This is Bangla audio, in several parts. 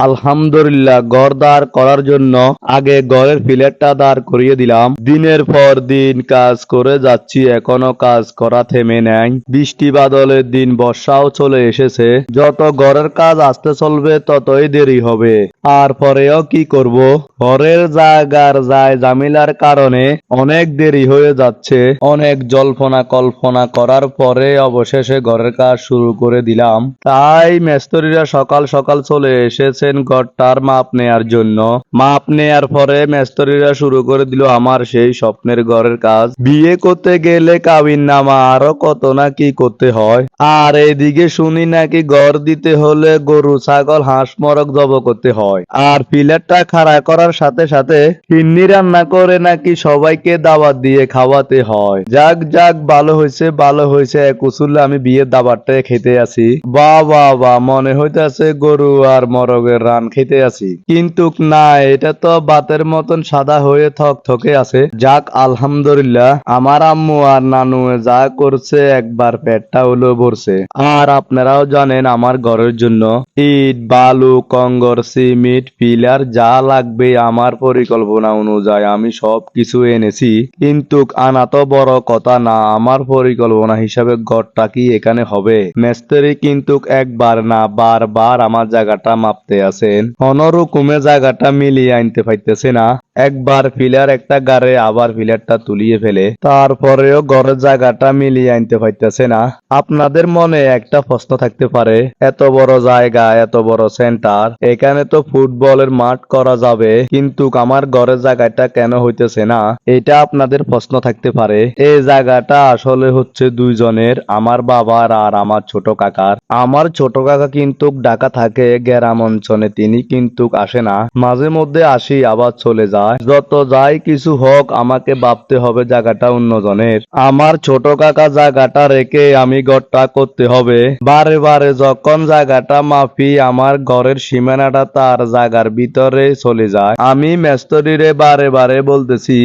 আলহামদুলিল্লাহ, ঘর দাঁড় করার জন্য আগে ঘরের ফিলেটটা দাঁড় করিয়ে দিলাম। দিনের পর দিন কাজ করে যাচ্ছি, এখনও কাজ করা থেমে নেই। বৃষ্টি বাদলের দিন, বর্ষাও চলে এসেছে। যত ঘরের কাজ আসতে চলবে, ততই দেরি হবে। আর পরেও কি করব? ঘরের জায়গার যায় জামিলার কারণে অনেক দেরি হয়ে যাচ্ছে। অনেক জল্পনা কল্পনা করার পরে অবশেষে ঘরের কাজ শুরু করে দিলাম। তাই মেস্তরিরা সকাল সকাল চলে এসেছেন ঘরটার মাপ নেয়ার জন্য। মাপ নেয়ার পরে মেস্তরিরা শুরু করে দিল, আমার সেই স্বপ্নের ঘরের কাজ। বিয়ে করতে গেলে কাবিন নামা আরও কত না কি করতে হয়। আর এদিকে শুনি নাকি ঘর দিতে হলে গরু, ছাগল, হাঁস মরক জব করতে হয়। আর পিলারটা খাড়া করার সাথে সাথে ফিন্নি রান্না করে নাকি সবাইকে দাওয়াত দিয়ে খাওয়াতে হয়। যাক যাক, ভালো হয়েছে ভালো হয়েছে। এক উসুলে আমি বিয়ের দাবারটা খেতে আছি বা বা বা মনে হইতেছে গরু আর মরগের রান খেতে আছি। কিন্তু না এটা তো বাতের মতন সাদা হয়ে থক থকে আছে। যাক, আলহামদুলিল্লাহ, আমার আম্মু আর নানু যা করছে, একবার পেটটা হলো ভরছে। আর আপনারাও জানেন, আমার ঘরের জন্য ইট, বালু, কঙ্গর, সিমেন্ট, পিলার যা লাগবে আমার পরিকল্পনা অনুযায়ী আমি সব কিছু এনেছি। কিন্তু আনা তো বড় কথা না, আমার পরিকল্পনা হিসাবে ঘরটা কি এখানে হবে? মেস্তেরি কিন্তু একবার না, বারবার আমার জায়গাটা মাপতে আছেন। অনরকমে জায়গাটা মিলিয়ে আনতে পারতেছে না। একবার ফিলার একটা গাড়ে আবার ফিলারটা তুলিয়ে ফেলে, তারপরেও ঘরের জায়গাটা মিলিয়ে আনতে পাইতেছে না। আপনাদের মনে একটা প্রশ্ন থাকতে পারে, এত বড় জায়গা, এত বড় সেন্টার, এখানে তো ফুটবলের মাঠ করা যাবে, কিন্তু আমার ঘরের জায়গাটা কেন হইতেছে না? এটা আপনাদের প্রশ্ন থাকতে পারে। এই জায়গাটা আসলে হচ্ছে দুইজনের, আমার বাবার আর আমার ছোট কাকার। আমার ছোট কাকা কিন্তু ঢাকা থাকে, গ্রাম অঞ্চলে, তিনি কিন্তু আসে না। মাঝে মধ্যে আসি, আবার চলে যায়। যত যাই কিছু হোক, আমাকে ভাবতে হবে জায়গাটা অন্যজনের। আমার ছোট কাকা জায়গাটা রেখে আমি ঘরটা করতে হবে। বারে বারে যখন জায়গাটা মাপি আমার ঘরের সীমানাটা তার জায়গার ভিতরে চলে যায়। আমি মেস্তরিরে বারে বারে বলতেছি,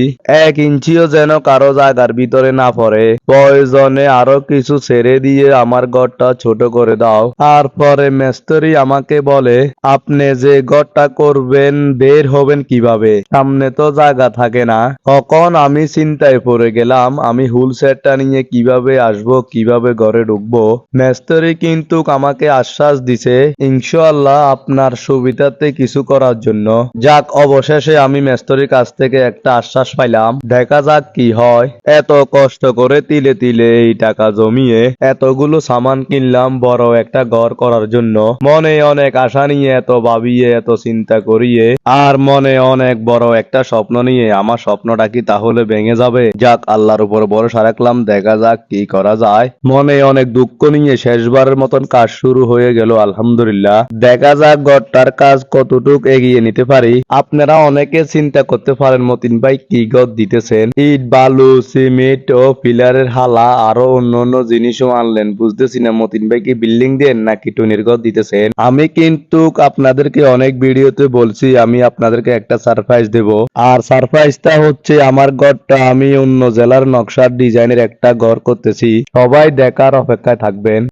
এক ইঞ্চিও যেন কারও জায়গার ভিতরে না পড়ে। প্রয়োজনে আরও কিছু ছেড়ে দিয়ে আমার ঘরটা ছোট করে দাও। তারপরে মেস্তরি আমাকে বলে, আপনি যে ঘরটা করবেন, বের হবেন কীভাবে? সামনে তো জায়গা থাকে না। তখন আমি চিন্তায় পড়ে গেলাম, আমি হুল সেটটা নিয়ে কীভাবে আসব, কীভাবে ঘরে ঢুকবো। মেস্তরি কিন্তু আমাকে আশ্বাস দিছে, ইনশাআল্লাহ আপনার সুবিধাতে কিছু করার জন্য। যাক, অবশেষে আমি মেস্তরির কাছ থেকে একটা আশ্বাস পাইলাম। দেখা যাক কি হয়। এত কষ্ট করে তিলে তিলে এই টাকা জমিয়ে এতগুলো সামান কিনলাম, বড় একটা ঘর করার জন্য। মনে অনেক আশা নিয়ে এত ভাবিয়ে, এত চিন্তা করিয়ে, আর মনে অনেক বড় একটা স্বপ্ন নিয়ে আমার স্বপ্নটা কি তাহলে ভেঙে যাবে? যাক, আল্লাহর উপর ভরসা রাখলাম, দেখা যাক কি করা যায়। মনে অনেক দুঃখ নিয়ে শেষবারের মতন কাজ শুরু হয়ে গেল, আলহামদুলিল্লাহ। দেখা যাক ঘরটার কাজ কতটুক এগিয়ে নিতে পারি। আপনারা অনেকে চিন্তা করতে পারেন, মতিন ভাই কি ঘর দিতেছেন? ইট, বালু, সিমেন্ট ও পিলারের হালা আরও অন্য অন্য জিনিসও আনলেন। বুঝতেছি না, মতিন ভাই কি বিল্ডিং দেন নাকি টুনির গদ দিতেছেন? আমি কিন্তু আপনাদেরকে অনেক ভিডিওতে বলছি, আমি আপনাদেরকে একটা সারপ্রাইজ দেব আর সারপ্রাইজটা হচ্ছে আমার ঘরটা, আমি অন্য জেলার নকশার ডিজাইনের একটা ঘর করতেছি। সবাই দেখার অপেক্ষায় থাকবেন।